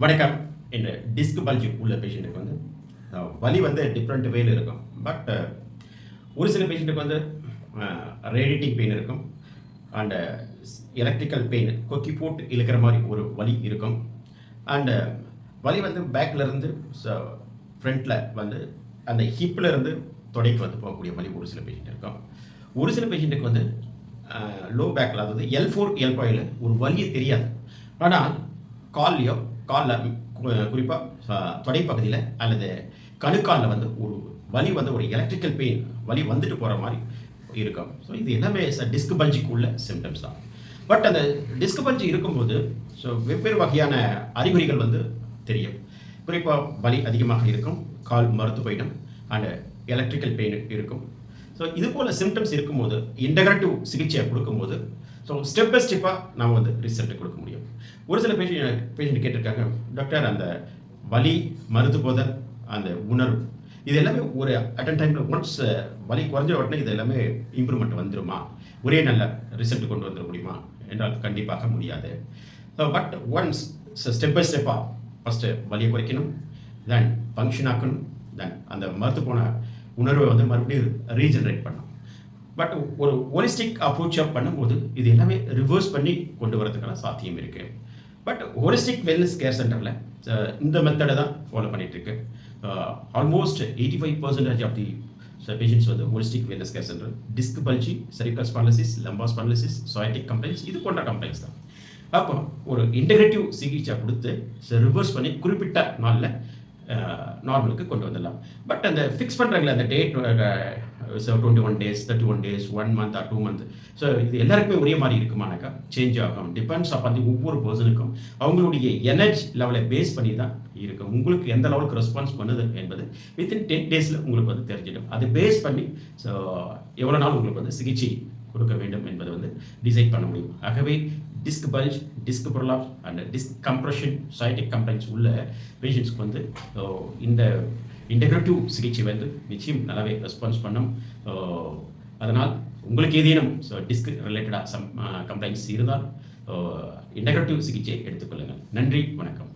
வணக்கம். என்ற disk bulge உள்ள பேஷண்ட்டுக்கு வந்து வலி வந்து டிஃப்ரெண்ட் வேல இருக்கும். பட் ஒரு சில பேஷண்ட்டுக்கு வந்து ரேடிட்டிங் பெயின் இருக்கும். அண்டு எலக்ட்ரிக்கல் பெயின் கொக்கி போட்டு இழுக்கிற மாதிரி ஒரு வலி இருக்கும். அண்டு வலி வந்து பேக்கில் இருந்து ஃப்ரண்ட்டில் வந்து அந்த ஹிப்பில் இருந்து தொடைக்கு வந்து போகக்கூடிய வலி ஒரு சில பேஷண்ட் இருக்கும். ஒரு சில பேஷண்ட்டுக்கு வந்து லோ பேக்கில் அதாவது எல் ஃபோர் எல் பாயில் ஒரு வலியே தெரியாது. ஆனால் கால்லையோ காலில் குறிப்பாக தொடைப்பகுதியில் அல்லது கணுக்காலில் வந்து ஒரு வலி வந்து ஒரு எலக்ட்ரிக்கல் பெயின் வலி வந்துட்டு போகிற மாதிரி இருக்கும். ஸோ இது எல்லாமே டிஸ்க் பல்ஜிக்கு உள்ள சிம்டம்ஸ் தான். பட் அந்த டிஸ்க் பல்ஜி இருக்கும்போது ஸோ வெவ்வேறு வகையான அறிகுறிகள் வந்து தெரியும். குறிப்பாக வலி அதிகமாக இருக்கும் கால் மறுத்து போயிடும் அண்ட் எலக்ட்ரிக்கல் பெயின் இருக்கும். ஸோ இது போல் சிம்டம்ஸ் இருக்கும்போது இன்டகிரேட்டிவ் சிகிச்சையை கொடுக்கும்போது ஸோ ஸ்டெப் பை ஸ்டெப்பாக நாம் வந்து ரிசல்ட் கொடுக்க முடியும். ஒரு சில பேஷண்ட் பேஷண்ட் கேட்டிருக்காங்க டாக்டர் அந்த வலி மருத்து போதல் அந்த உணர்வு இது எல்லாமே ஒரு அட் அ டைமில் ஒன்ஸ் வலி குறைஞ்ச உடனே இது எல்லாமே இம்ப்ரூவ்மெண்ட் வந்துருமா? ஒரே நல்ல ரிசல்ட் கொண்டு வந்துட முடியுமா? என்றால் கண்டிப்பாக முடியாது. So but once step by ஸ்டெப்பாக ஃபஸ்ட்டு வலியை குறைக்கணும் தென் ஃபங்க்ஷன் ஆக்கணும் தென் அந்த மறுத்து போன உணர்வை வந்து மறுபடியும் ரீஜெனரேட் பண்ணும் பட் ஒரு ஹோலிஸ்டிக் அப்ரோச்சாக பண்ணும்போது இது எல்லாமே ரிவர்ஸ் பண்ணி கொண்டு வரதுக்கான சாத்தியம் இருக்குது பட் ஹோலிஸ்டிக் வெல்னஸ் கேர் சென்டரில் இந்த மெத்தடை தான் ஃபாலோ பண்ணிகிட்ருக்கு இருக்கு almost eighty five percentage of the patients வந்து holistic wellness care centre disc bulge cervical spondylosis lumbar spondylosis sciatic complaints இது போன்ற கம்ப்ளைண்ட்ஸ் தான். அப்போ ஒரு இன்டெகிரேட்டிவ் சிகிச்சை கொடுத்து ரிவர்ஸ் பண்ணி குறிப்பிட்ட நாளில் நார்மலுக்கு கொண்டு வந்துடலாம். பட் அந்த ஃபிக்ஸ் பண்ணுறாங்களே அந்த date twenty one days thirty one days one month or two month so இது எல்லாருக்குமே ஒரே மாதிரி இருக்குமானாக்கா சேஞ்ச் ஆகும். டிபெண்ட்ஸ் அப் ஒவ்வொரு பர்சனுக்கும் அவங்களுடைய எனர்ஜி லெவலை பேஸ் பண்ணி தான் இருக்கும். உங்களுக்கு எந்த லெவலுக்கு ரெஸ்பான்ஸ் பண்ணுது என்பது வித்தின் டென் டேஸில் உங்களுக்கு வந்து தெரிஞ்சிடும். அதை பேஸ் பண்ணி ஸோ எவ்வளோ நாள் உங்களுக்கு வந்து சிகிச்சை கொடுக்க வேண்டும் என்பதை வந்து டிசைட் பண்ண முடியும். ஆகவே disc bulge disc prolapse and disc compression sciatic complaints உள்ள பேஷண்ட்ஸ்க்கு வந்து இந்த இன்டெக்ரேட்டிவ் சிகிச்சை வந்து நிச்சயம் நல்லாவே ரெஸ்பான்ஸ் பண்ணும். அதனால் உங்களுக்கு ஏதேனும் ஸோ டிஸ்க் ரிலேட்டடாக சம் கம்ப்ளைண்ட்ஸ் இருந்தால் இன்டெக்ரேட்டிவ் சிகிச்சை எடுத்துக்கொள்ளுங்கள் நன்றி வணக்கம்.